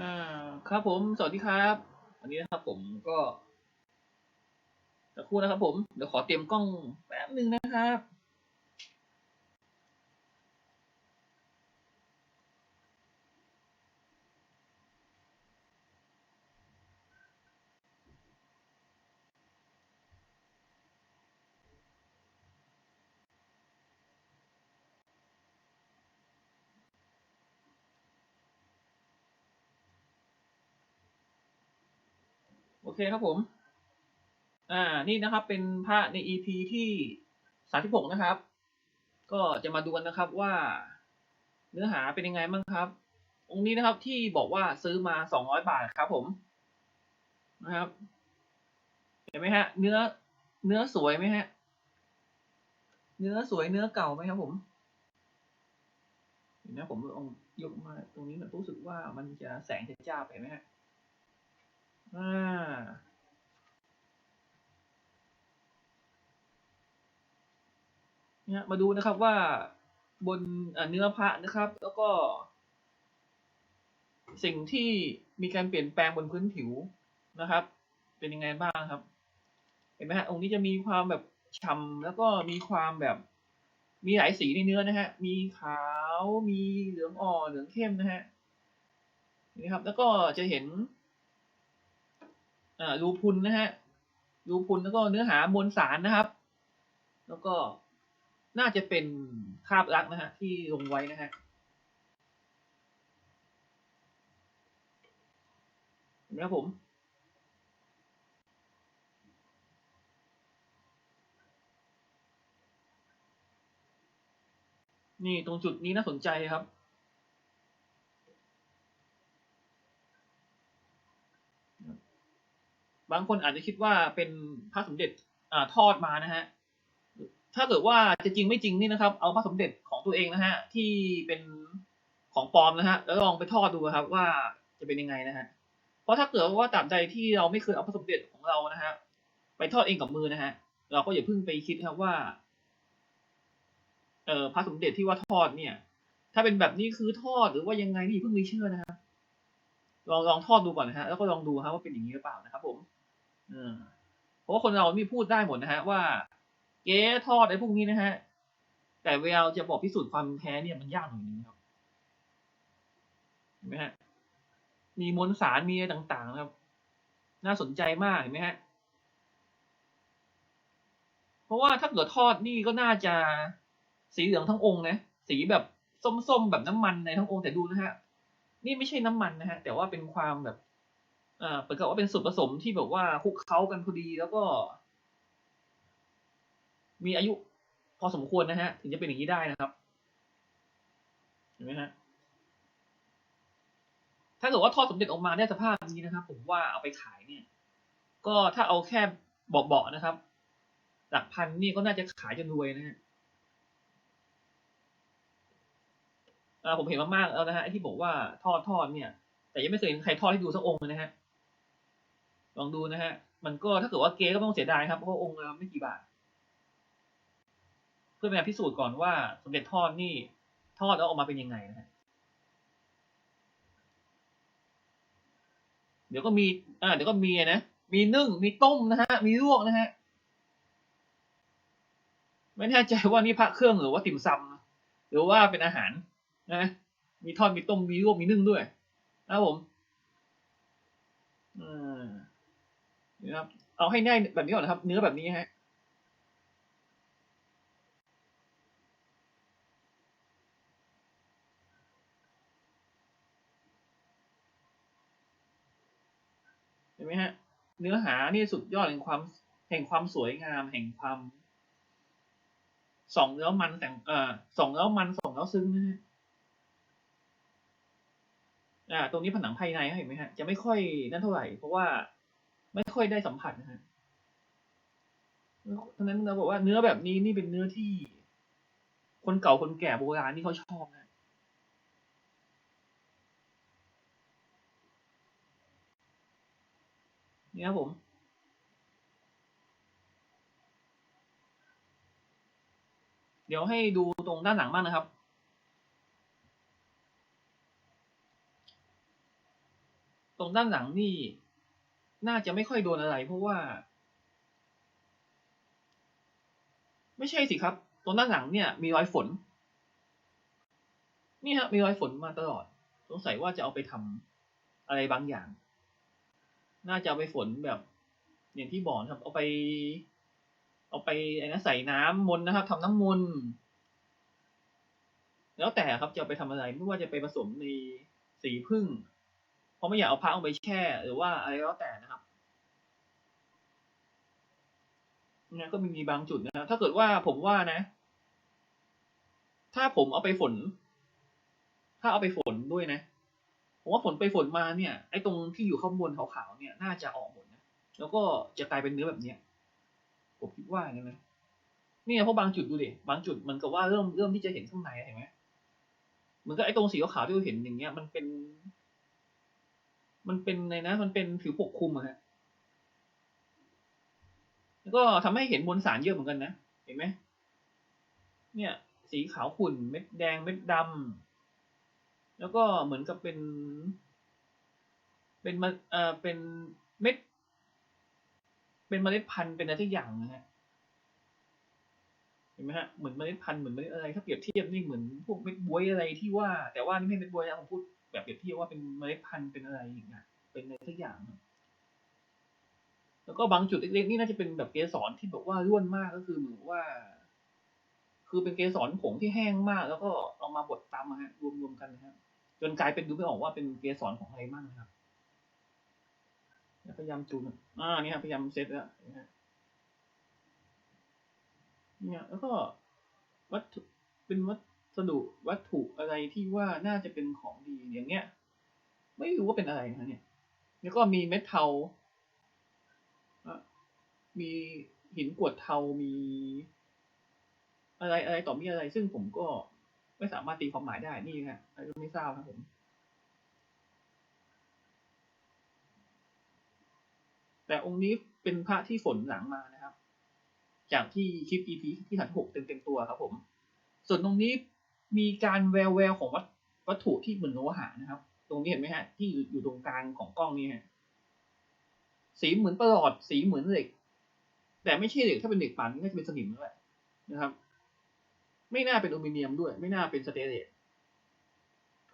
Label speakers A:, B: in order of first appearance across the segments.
A: อ่าครับผม สวัสดีครับ วันนี้นะครับผมก็สักครู่นะครับผม เดี๋ยวขอเตรียมกล้องแป๊บหนึ่งนะครับ โอเคครับผม อ่า นี่นะครับเป็นพระใน EP ที่สามสิบหกนะครับ ก็จะมาดูกันนะครับว่าเนื้อหาเป็นยังไงบ้างครับ องค์นี้นะครับที่บอกว่าซื้อมาสองร้อยบาทครับผมนะครับ เห็นไหมฮะ เนื้อเนื้อสวยไหมฮะ เนื้อสวยเนื้อเก่าไหมครับผมเห็นไหมผมลองยกมาตรงนี้มันรู้สึกว่ามันจะแสงจะจ้าไปไหมฮะ อ่าเนี่ยมาดูนะครับว่าบนเนื้อพระนะครับ แล้วก็ สิ่งที่มีการเปลี่ยนแปลงบนพื้นผิวนะครับ เป็นยังไงบ้างครับ เห็นไหมฮะองค์นี้จะมีความแบบฉ่ำแล้วก็มีความแบบ มีหลายสีในเนื้อนะฮะ มีขาวมีเหลืองอ่อนเหลืองเข้มนะฮะนี่ครับ แล้วก็จะเห็น รูพุนนะฮะรูพุนแล้วก็เนื้อหามวลสารนะครับ แล้วก็น่าจะเป็นคาบรักนะฮะที่ลงไว้นะฮะเห็นไหมครับผมนี่ตรงจุดนี้น่าสนใจครับ บางคนอาจจะคิดว่าเป็นพระสมเด็จอ่าทอดมานะฮะถ้าเกิดว่าจะจริงไม่จริงนี่นะครับ เอาพระสมเด็จของตัวเองนะฮะที่เป็นของปลอมนะฮะแล้วลองไปทอดดูครับว่าจะเป็นยังไงนะฮะเพราะถ้าเกิดว่าตราบใดที่เราไม่เคยเอาพระสมเด็จของเรานะฮะไปทอดเองกับมือนะฮะเราก็อย่าเพิ่งไปคิดครับว่าเออพระสมเด็จที่ว่าทอดเนี่ย ถ้าเป็นแบบนี้คือทอดหรือว่ายังไงนี่เพิ่งไปเชื่อนะครับลองลองทอดดูก่อนนะฮะแล้วก็ลองดูครับว่าเป็นอย่างนี้หรือเปล่านะครับผม เพราะว่าคนเราไม่พูดได้หมดนะฮะว่า เก๊ทอดไอ้พวกนี้นะฮะ แต่เวลาจะบอกพิสูจน์ความแท้เนี่ยมันยากหน่อยนึงครับเห็นไหมฮะ มีมวลสารมีอะไรต่างๆนะครับ น่าสนใจมากเห็นไหมฮะ เพราะว่าถ้าเกิดทอดนี่ก็น่าจะสีเหลืองทั้งองค์นะ สีแบบส้มๆแบบน้ำมันในทั้งองค์แต่ดูนะฮะ นี่ไม่ใช่น้ำมันนะฮะ แต่ว่าเป็นความแบบ อ่อเหมือนกับว่าเป็นส่วนผสมที่แบบว่าคลุกเคล้ากันพอดีแล้วก็ มีอายุพอสมควรนะฮะ ถึงจะเป็นอย่างนี้ได้นะครับเห็นไหมฮะถ้าเกิดว่าทอดสมเด็จออกมาได้สภาพนี้นะครับ ผมว่าเอาไปขายเนี่ย ก็ถ้าเอาแค่เบาๆนะครับ หลักพันนี่ก็น่าจะขายจนรวยนะฮะอ่าผมเห็นมามากแล้วนะฮะที่บอกว่าทอดทอดเนี่ย แต่ยังไม่เคยเห็นใครทอดให้ดูสักองค์เลยนะฮะ ลองดูนะฮะ มันก็ถ้าเกิดว่าเก๊ก็ไม่ต้องเสียดายครับ เพราะว่าองค์ละไม่กี่บาท เพื่อเป็นการพิสูจน์ก่อนว่าสมเด็จทอดนี่ทอดแล้วออกมาเป็นยังไงนะฮะเดี๋ยวก็มี อ่า เดี๋ยวก็มีนะ มีนึ่ง มีต้มนะฮะ มีลวกนะฮะ ไม่แน่ใจว่านี่พระเครื่องหรือว่าติ่มซำหรือว่าเป็นอาหารนะ มีทอด มีต้ม มีลวก มีนึ่งด้วยนะครับผม อ่า นี่ครับ เอาให้แน่แบบนี้ก่อนนะครับ เนื้อแบบนี้ฮะเห็นไหมฮะ เนื้อหานี่สุดยอดแห่งความแห่งความสวยงาม แห่งความส่องแล้วมันแต่งเอ่อส่องแล้วมันส่องแล้วซึ้งนะฮะอ่า ตรงนี้ผนังภายในเห็นไหมฮะ จะไม่ค่อยนั่นเท่าไหร่ เพราะว่า ไม่ค่อยได้สัมผัสนะฮะเพราะฉะนั้นเราบอกว่าเนื้อแบบนี้นี่เป็นเนื้อที่ คนเก่าคนแก่โบราณนี่เขาชอบนะนี่ครับผม เดี๋ยวให้ดูตรงด้านหลังบ้างนะครับ ตรงด้านหลังนี่ น่าจะไม่ค่อยโดนอะไร เพราะว่า ไม่ใช่สิครับตรงด้านหลังเนี่ยมีรอยฝน นี่ฮะมีรอยฝนมาตลอด สงสัยว่าจะเอาไปทำอะไรบางอย่าง น่าจะเอาไปฝนแบบ อย่างที่บอกนครับเอาไป เอาไปไอ้นะใส่น้ำมนนะครับทำน้ำมนแล้วแต่ครับจะไปทำอะไรไม่ว่าจะไปผสมในสีพึ่งเพราะไม่อยากเอาพระเอาไปแช่ หรือว่าอะไรแล้วแต่นะครับเนี่ยก็มีบางจุดนะถ้าเกิดว่าผมว่านะ ถ้าผมเอาไปฝน ถ้าเอาไปฝนด้วยนะผมว่าฝนไปฝนมาเนี่ยไอ้ตรงที่อยู่ข้างบนขาวๆเนี่ย น่าจะออกหมดนะแล้วก็จะกลายเป็นเนื้อแบบเนี้ยผมคิดว่าอย่างนั้นนะเนี่ยเพราะบางจุดดูดิบางจุดมันก็ว่าเริ่มเริ่มที่จะเห็นข้างในเห็นไหมเหมือนกับไอ้ตรงสีขาวที่เราเห็นอย่างเงี้ย มันเป็น มันเป็นไงนะ มันเป็นผิวปกคลุมอะฮะ ก็ทำให้เห็นมวลสารเยอะเหมือนกันนะ เห็นไหมเนี่ย สีขาวขุ่นเม็ดแดงเม็ดดำแล้วก็เหมือนกับเป็น เป็นมาเอ่อเป็นเม็ด เป็นเมล็ดพันธุ์เป็นอะไรทุกอย่างนะฮะเห็นไหมฮะเหมือนเมล็ดพันธุ์เหมือนเมล็ดอะไรถ้าเปรียบเทียบนี่เหมือนพวกเม็ดบวยอะไรที่ว่า แต่ว่านี่ไม่เม็ดบวยนะผมพูดแบบเปรียบเทียบว่าเป็นเมล็ดพันธุ์เป็นอะไรอย่างเงี้ยเป็นอะไรทุกอย่าง แล้วก็บางจุดเล็กๆนี่น่าจะเป็นแบบเกสรที่แบบว่าร่วนมากก็คือเหมือนว่า คือเป็นเกสรผงที่แห้งมาก แล้วก็เอามาบดตำฮะรวมๆกันนะครับจนกลายเป็นดูไม่ออกว่าเป็นเกสรของอะไรมั่งนะครับพยายามจูนอ่านี่ครับพยายามเซตแล้วนะฮะเนี่ยแล้วก็วัตถุเป็นวัสดุวัตถุอะไรที่ว่าน่าจะเป็นของดีอย่างเงี้ย ไม่รู้ว่าเป็นอะไรนะเนี่ย แล้วก็มีเม็ดเทาอะ มีหินกวดเทามี อะไรอะไรต่อมีอะไร ซึ่งผมก็ไม่สามารถตีความหมายได้นี่ฮะอะไรก็ไม่ทราบครับผมแต่องค์นี้เป็นพระที่ฝนหลังมานะครับ จากที่คลิป EP ที่ถัดหกเต็มเต็มๆตัวครับผม ส่วนตรงนี้มีการแววแววของวัตวัตถุที่เหมือนโลหะนะครับ ตรงนี้เห็นไหมฮะที่อยู่ตรงกลางของกล้องนี้ฮะสีเหมือนประหลอดสีเหมือนเหล็ก แต่ไม่ใช่เหล็กถ้าเป็นเหล็กป่นน่าจะเป็นสนิมแล้วแหละนะครับ ไม่น่าเป็นอลูมิเนียมด้วย ไม่น่าเป็นสเตเลส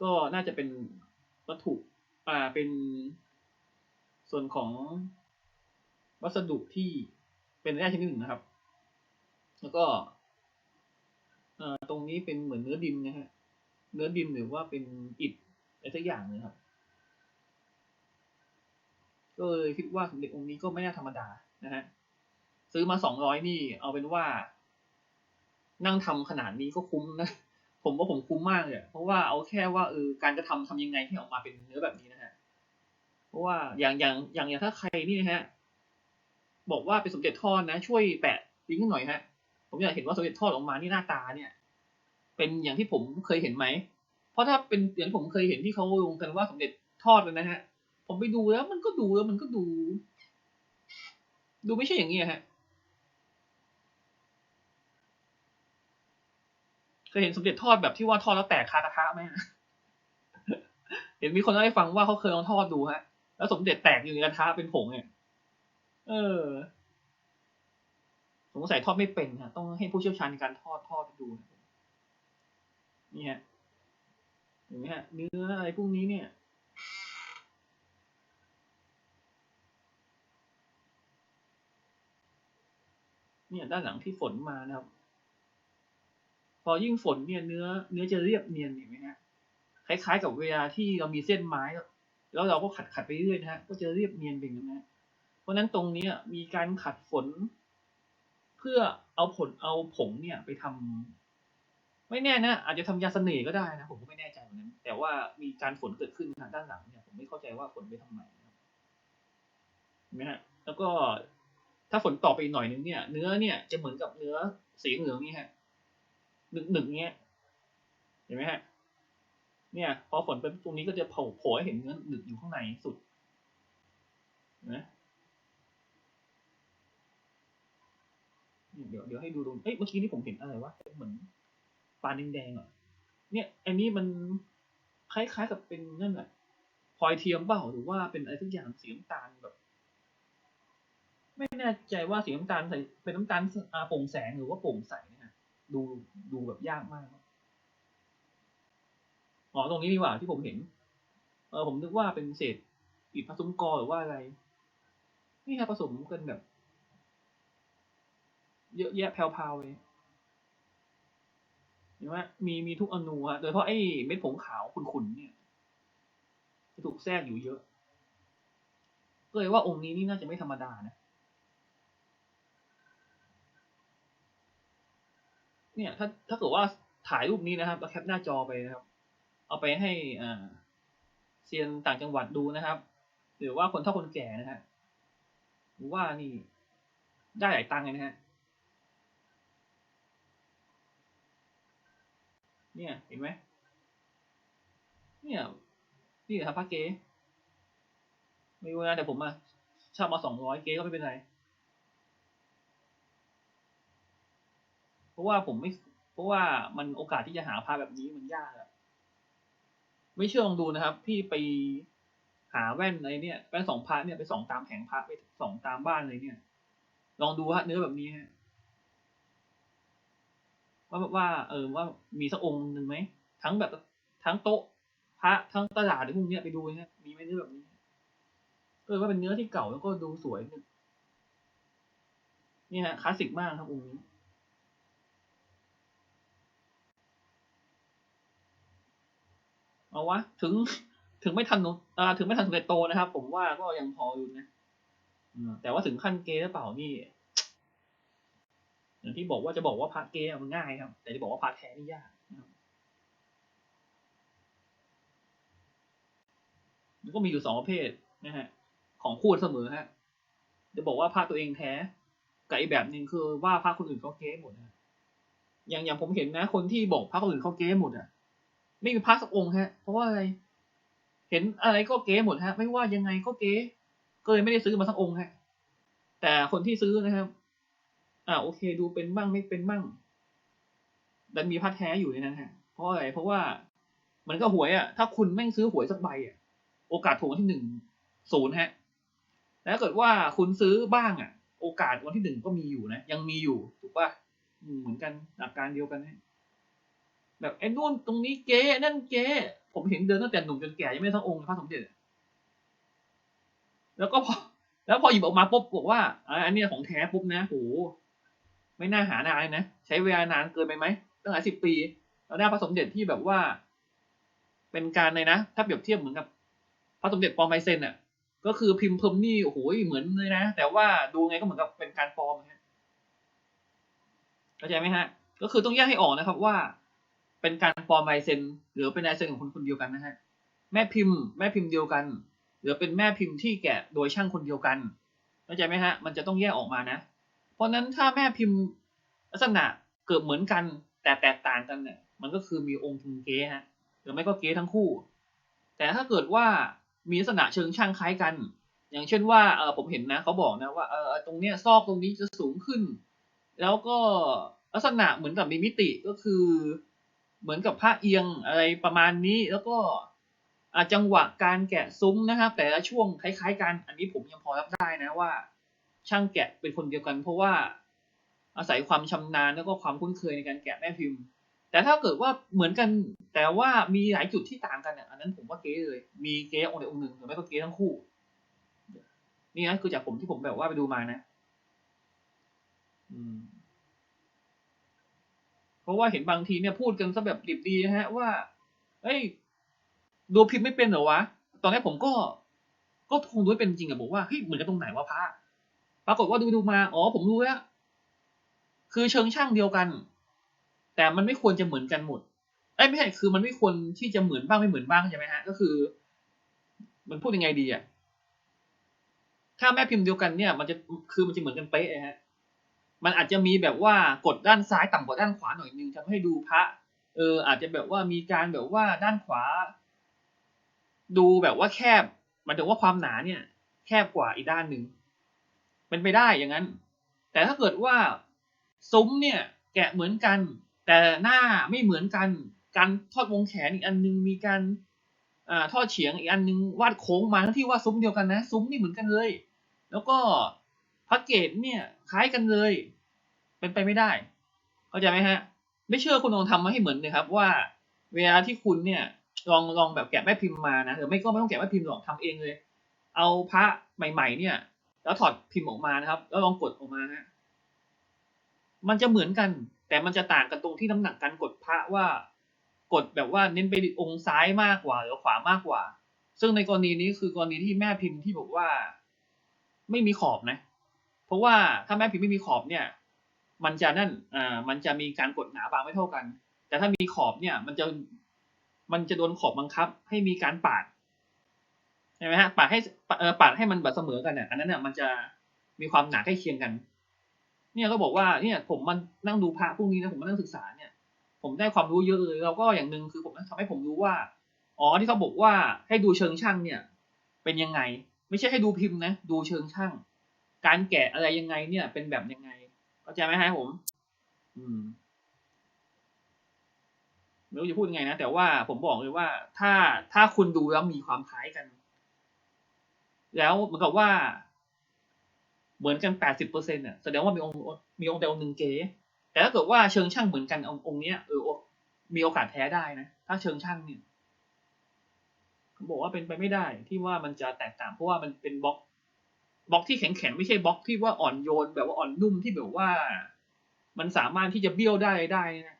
A: ก็น่าจะเป็นวัตถุอ่าเป็นส่วนของวัสดุที่เป็นแร่ชนิดหนึ่งนะครับ แล้วก็ตรงนี้เป็นเหมือนเนื้อดินนะฮะเนื้อดินหรือว่าเป็นอิฐอะไรสักอย่างนะครับก็เลยคิดว่าสมเด็จองค์นี้ก็ไม่น่าธรรมดานะฮะ ซื้อมาสองร้อยนี่ เอาเป็นว่า นั่งทำขนาดนี้ก็คุ้มนะ ผมว่าผมคุ้มมากเลยเพราะว่าเอาแค่ว่าเออการจะทำทำยังไงให้ออกมาเป็นเนื้อแบบนี้นะฮะ เพราะว่าอย่างอย่างอย่างอย่างถ้าใครนี่นะฮะ บอกว่าเป็นสมเด็จทอดนะ ช่วยแปะลิงก์หน่อยฮะ ผมอยากเห็นว่าสมเด็จทอดออกมานี่หน้าตาเนี่ย เป็นอย่างที่ผมเคยเห็นไหม เพราะถ้าเป็นอย่างผมเคยเห็นที่เขาลงกันว่าสมเด็จทอดนะฮะ ผมไปดูแล้วมันก็ดูแล้วมันก็ดูดูไม่ใช่อย่างนี้ฮะ เค ยเห็นสมเด็จทอดแบบที่ว่าทอดแล้วแตกคากระทะไหมฮะเห็นมีคนเล่าให้ฟังว่าเขาเคยลองทอดดูฮะ แล้วสมเด็จแตกอยู่ในกระทะเป็นผงเนี่ย เออสงสัยทอดไม่เป็นฮะต้องให้ผู้เชี่ยวชาญในการทอดทอดดูนะนี่ฮะเห็นไหมฮะเนื้ออะไรพวกนี้เนี่ยเนี่ยด้านหลังที่ฝนมานะครับ พอยิ่งฝนเนี่ยเนื้อเนื้อจะเรียบเนียนเห็นไหมฮะคล้ายๆ กับเวลาที่เรามีเส้นไม้แล้วเราก็ขัดขัดไปเรื่อยนะฮะก็จะเรียบเนียนเป็นอย่างนั้นนะเพราะฉะนั้นตรงเนี้ยมีการขัดฝน เพื่อเอาผลเอาผงเนี่ยไปทำไม่แน่นะอาจจะทำยาเสน่ห์ก็ได้นะผมก็ไม่แน่ใจเหมือนกันแต่ว่ามีการฝนเกิดขึ้นทางด้านหลังเนี่ยผมไม่เข้าใจว่าฝนไปทำไมนะครับเห็นไหมฮะแล้วก็ถ้าฝนต่อไปหน่อยนึงเนี่ย เนื้อเนี่ยจะเหมือนกับเนื้อสีเหลืองนี่ฮะ หนึกหนึกเงี้ยเห็นไหมฮะ เนี่ย พอฝนไปตรงนี้ก็จะโผล่โผล่ให้เห็นเนื้อหนึกอยู่ข้างในสุดนไหมเดี๋ยวเดี๋ยวให้ดูตรงเอ้ยเมื่อกี้นี่ผมเห็นอะไรวะเหมือนปลาแดงๆอะ เนี่ยอันนี้มันคล้ายๆกับเป็นนั่นแหละพลอยเทียมเปล่าหรือว่าเป็นอะไรทุกอย่างสีน้ำตาลแบบ ไม่แน่ใจว่าสีน้ำตาลใส่เป็นน้ำตาลอาโปร่งแสงหรือว่าโปร่งใส ดูดูแบบยากมากอ๋อตรงนี้ดีกว่าที่ผมเห็น เออผมนึกว่าเป็นเศษอิฐผสมกอหรือว่าอะไร นี่ครับผสมกันแบบ เยอะแยะแพรวๆเลยเห็นไหมมีมีทุกอนูฮะโดยเฉพาะไอ้เม็ดผงขาวขุ่นๆเนี่ยจะถูกแทรกอยู่เยอะ ก็เลยว่าองค์นี้นี่น่าจะไม่ธรรมดานะ เนี่ย ถ้าถ้าเกิดว่าถ่ายรูปนี้นะครับแล้วแคปหน้าจอไปนะครับ เอาไปให้อ่าเซียนต่างจังหวัดดูนะครับ หรือว่าคนเฒ่าคนแก่นะฮะหรือว่านี่ได้หลายตังค์เลยนะฮะเนี่ยเห็นไหมเนี่ยนี่ครับพระเก๊ไม่รู้นะแต่ผมอะเช่ามาสองร้อยเก๊ก็ไม่เป็นไร เพราะว่าผมไม่ เพราะว่ามันโอกาสที่จะหาพระแบบนี้มันยากอะไม่เชื่อลองดูนะครับ พี่ไปหาแว่นอะไรเนี่ยแว่นสองพระเนี่ยไปส่องตามแผงพระไปส่องตามบ้านเลยเนี่ย ลองดูฮะเนื้อแบบนี้ฮะว่าว่าเออว่ามีสักองค์หนึ่งไหมทั้งแบบทั้งโต๊ะพระทั้งตลาดหรือพวกเนี้ยไปดูนะมีไหมเนื้อแบบนี้เออว่าเป็นเนื้อที่เก่าแล้วก็ดูสวยนึงนี่ฮะคลาสสิกมากครับองค์นี้ เอาวะถึงถึงไม่ทันอ่าถึงไม่ทันสมเด็จโตนะครับ ผมว่าก็ยังพออยู่นะอืมแต่ว่าถึงขั้นเกย์หรือเปล่านี่อย่างที่บอกว่าจะบอกว่าพระเกย์มันง่ายครับ แต่จะบอกว่าพระแท้นี่ยากนะครับมันก็มีอยู่สองประเภทนะฮะ ของพูดเสมอฮะจะบอกว่าพระตัวเองแท้กับอีกแบบหนึ่งคือว่าพระคนอื่นเขาเก๊หมดนะอย่างอย่างผมเห็นนะ คนที่บอกพระคนอื่นเขาเก๊หมดอะ ไม่มีพระสักองค์ฮะ เพราะว่าอะไร เห็นอะไรก็เก๊หมดฮะ ไม่ว่ายังไงก็เก๊ก็เลยไม่ได้ซื้อมาสักองค์ฮะ แต่คนที่ซื้อนะครับ อ่าโอเค ดูเป็นบ้างไม่เป็นบ้างดันมีพระแท้อยู่ในนั้นฮะ เพราะอะไร เพราะว่ามันก็หวยอะ ถ้าคุณแม่งซื้อหวยสักใบอะ โอกาสถูกวันที่หนึ่งศูนย์ฮะ แล้วถ้าเกิดว่าคุณซื้อบ้างอะ โอกาสวันที่หนึ่งก็มีอยู่นะ ยังมีอยู่ ถูกป่ะเหมือนกันหลักการเดียวกันนะ แบบไอ้นู่นตรงนี้เก๊นั่นเก๊ผมเห็นเดินตั้งแต่หนุ่มจนแก่ยังไม่ทั้งองค์พระสมเด็จแล้วก็พอแล้วพอหยิบออกมาปุ๊บบอกว่าอันนี้ของแท้ปุ๊บนะโหไม่น่าหานานเลยนะใช้เวลานานเกินไปไหมตั้งหลายสิบปี แล้วได้พระสมเด็จที่แบบว่า เป็นการเลยนะ ถ้าเปรียบเทียบเหมือนกับ พระสมเด็จปลอมไมเซนอะ ก็คือพิมพ์เพิมพ์นี่โอ้โหเหมือนเลยนะ แต่ว่าดูไงก็เหมือนกับเป็นการปลอมฮะเข้าใจไหมฮะ ก็คือต้องแยกให้ออกนะครับว่า เป็นการปลอมลายเซ็นหรือเป็นลายเซ็นของคนคนเดียวกันนะฮะแม่พิมพ์แม่พิมพ์เดียวกัน หรือเป็นแม่พิมพ์ที่แกะโดยช่างคนเดียวกันเข้าใจไหมฮะมันจะต้องแยกออกมานะ เพราะฉะนั้นถ้าแม่พิมพ์ลักษณะเกิดเหมือนกัน แต่แตกต่างกันเนี่ยมันก็คือมีองค์พิมพ์เก๊ฮะหรือไม่ก็เก๊ทั้งคู่ แต่ถ้าเกิดว่ามีลักษณะเชิงช่างคล้ายกัน อย่างเช่นว่าเออผมเห็นนะเขาบอกนะว่าเออตรงเนี้ยซอกตรงนี้จะสูงขึ้น แล้วก็ลักษณะเหมือนกับมีมิติก็คือ เหมือนกับผ้าเอียงอะไรประมาณนี้ แล้วก็อาจังหวะการแกะซุ้มนะครับ แต่ละช่วงคล้าย ๆ กัน อันนี้ผมยังพอรับได้นะว่า ช่างแกะเป็นคนเดียวกัน เพราะว่าอาศัยความชำนาญแล้วก็ความคุ้นเคยในการแกะแม่พิมพ์ แต่ถ้าเกิดว่าเหมือนกัน แต่ว่ามีหลายจุดที่ต่างกันเนี่ยอันนั้นผมว่าเก๊เลย มีเก๊องค์ใดองค์หนึ่งหรือไม่ก็เก๊ทั้งคู่ นี่นะคือจากผมที่ผมแบบว่าไปดูมานะ อืม เพราะว่าเห็นบางทีเนี่ยพูดกันซะแบบดิบดีนะฮะว่า เอ้ยดูพิมพ์ไม่เป็นเหรอวะ ตอนแรกผมก็ ก็คงดูไม่เป็นจริงอะบอกว่าเฮ้ยเหมือนกันตรงไหนวะพระปรากฏว่าดูดูมาอ๋อผมรู้แล้วคือเชิงช่างเดียวกัน แต่มันไม่ควรจะเหมือนกันหมดเอ้ยไม่ใช่คือมันไม่ควรที่จะเหมือนบ้างไม่เหมือนบ้างใช่ไหมฮะก็คือ มันพูดยังไงดีอะถ้าแม่พิมพ์เดียวกันเนี่ย มันจะคือมันจะเหมือนกันเป๊ะฮะ มันอาจจะมีแบบว่ากดด้านซ้ายต่ำกว่าด้านขวาหน่อยนึงทำให้ดูพระ เออ อาจจะแบบว่ามีการแบบว่าด้านขวา ดูแบบว่าแคบหมายถึงว่าความหนาเนี่ย แคบกว่าอีกด้านหนึ่งเป็นไปได้อย่างนั้น แต่ถ้าเกิดว่าซุ้มเนี่ย แกะเหมือนกัน แต่หน้าไม่เหมือนกัน การทอดวงแขนอีกอันนึงมีการอ่าทอดเฉียงอีกอันนึงวาดโค้งมาทั้งที่ว่าซุ้มเดียวกันนะ ซุ้มนี่เหมือนกันเลย แล้วก็พ็กเกจเนี่ย คล้ายกันเลย เป็นไปไม่ได้ เข้าใจไหมฮะ ไม่เชื่อคุณลองทำมาให้เหมือนเลยครับว่า เวลาที่คุณเนี่ยลองลองแบบแกะแม่พิมพ์มานะหรือไม่ก็ไม่ต้องแกะแม่พิมพ์หรอกทำเองเลย เอาพระใหม่ ๆ เนี่ย แล้วถอดพิมพ์ออกมานะครับ แล้วลองกดออกมาฮะมันจะเหมือนกัน แต่มันจะต่างกันตรงที่น้ำหนักการกดพระว่า กดแบบว่าเน้นไปองค์ซ้ายมากกว่าหรือขวามากกว่า ซึ่งในกรณีนี้คือกรณีที่แม่พิมพ์ที่บอกว่า ไม่มีขอบนะ เพราะว่าถ้าแม่พิมพ์ไม่มีขอบเนี่ย มันจะนั่นอ่ามันจะมีการกดหนาบางไม่เท่ากัน แต่ถ้ามีขอบเนี่ย มันจะมันจะโดนขอบบังคับ ให้มีการปาดใช่ไหมฮะปาดให้เออปาดให้มันแบบเสมอกันเนี่ยอันนั้นเนี่ยมันจะมีความหนาใกล้เคียงกัน เนี่ยก็บอกว่าเนี่ยผมมันนั่งดูพระพวกนี้นะผมมานั่งศึกษาเนี่ย ผมได้ความรู้เยอะเลยแล้วก็อย่างหนึ่งคือผมทำให้ผมรู้ว่าอ๋อที่เขาบอกว่าให้ดูเชิงช่างเนี่ย เป็นยังไง ไม่ใช่ให้ดูพิมพ์นะ ดูเชิงช่าง การแกะอะไรยังไงเนี่ย เป็นแบบยังไง เข้าใจไหมฮะผม อืมไม่รู้จะพูดยังไงนะ แต่ว่าผมบอกเลยว่า ถ้าถ้าคุณดูแล้วมีความคล้ายกัน แล้วเหมือนกับว่า เหมือนกันแปดสิบเปอร์เซ็นต์เนี่ยแสดงว่ามีองค์มีองค์ใดองค์หนึ่งเก๋แต่ถ้าเกิดว่าเชิงช่างเหมือนกันองค์องค์เนี้ยเออมีโอกาสแท้ได้นะถ้าเชิงช่างเนี่ยเขาบอกว่าเป็นไปไม่ได้ที่ว่ามันจะแตกต่างเพราะว่ามันเป็นบล็อก บล็อกที่แข็งแข็งไม่ใช่บล็อกที่ว่าอ่อนโยนแบบว่าอ่อนนุ่มที่แบบว่า มันสามารถที่จะเบี้ยวได้ได้นะ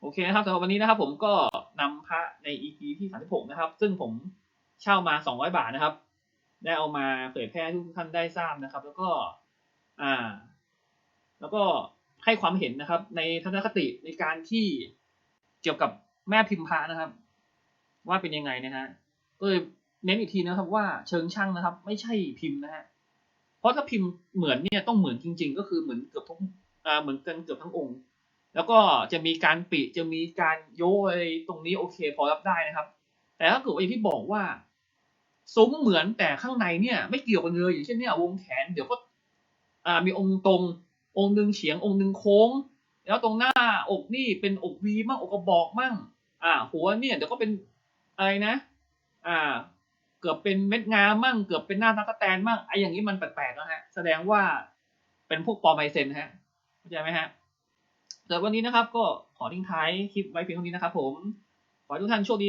A: โอเคนะครับสำหรับวันนี้นะครับ ผมก็นำพระใน EP ที่สามสิบหกนะครับ ซึ่งผมเช่ามาสองร้อยบาทนะครับ ได้เอามาเผยแพร่ทุกท่านได้ทราบนะครับ แล้วก็ อ่า แล้วก็ให้ความเห็นนะครับ ในทัศนคติในการที่เกี่ยวกับแม่พิมพ์พระนะครับ ว่าเป็นยังไงนะฮะก็เลย เน้นอีกทีนะครับว่าเชิงช่างนะครับ ไม่ใช่พิมพ์นะฮะเพราะถ้าพิมพ์เหมือนเนี่ยต้องเหมือนจริง ๆ ก็คือเหมือนเกือบทุกอ่าเหมือนกันเกือบทั้งองค์ แล้วก็จะมีการปิจะมีการโยอะไรตรงนี้โอเค พอรับได้นะครับ แต่ถ้าเกิดว่าอย่างที่บอกว่าซุ้มเหมือนแต่ข้างในเนี่ย ไม่เกี่ยวกันเลยอย่างเช่นเนี่ยวงแขนเดี๋ยวก็อ่ามีองค์ตรงองค์หนึ่งเฉียงองค์หนึ่งโค้ง แล้วตรงหน้าอกนี่เป็นอกวีมั่งอกกระบอกมั่ง อ่า หัวเนี่ยเดี๋ยวก็เป็นอะไรนะ อ่า เกือบเป็นเม็ดงามมั่งเกือบเป็นหน้าตั๊กแตนมั่งไอ้อย่างนี้มันแปลกๆแล้วฮะ แสดงว่าเป็นพวกปลอมไมเซนฮะเข้าใจไหมฮะสำหรับวันนี้นะครับก็ขอทิ้งท้ายคลิปไว้เพียงเท่านี้นะครับผม ขอให้ทุกท่านโชคดี